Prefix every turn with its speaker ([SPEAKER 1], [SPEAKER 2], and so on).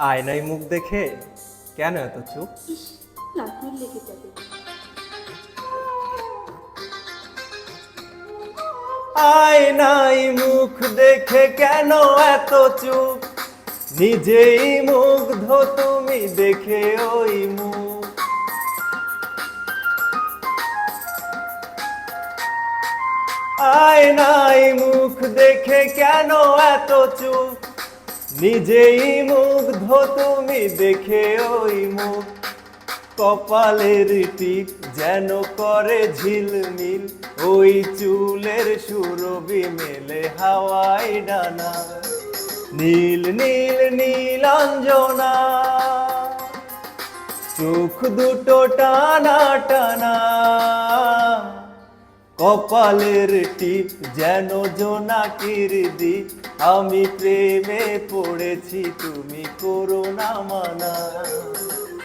[SPEAKER 1] আয়নায় মুখ দেখে কেন এত চুপ?
[SPEAKER 2] লেগে যাবে।
[SPEAKER 1] আয়নায় মুখ দেখে কেন এত চুপ? নিজেই মুখ মুগ্ধ তুমি দেখে ওই মুখ। আয়নায় মুখ দেখে কেন এত চুপ? নিজেই মুগ্ধ তুমি দেখে ওই মুখ। কপালের টিপ যেন করে ঝিলমিল, ওই চুলের সুরবি মেলে হাওয়াই ডানা। নীল নীল, নীলাঞ্জনা। চোখ দুটো টানা টানা। কপালের টিপ যেন জোনাকির দ্বীপ আমি প্রেমে পড়েছি তুমি করো না মানা।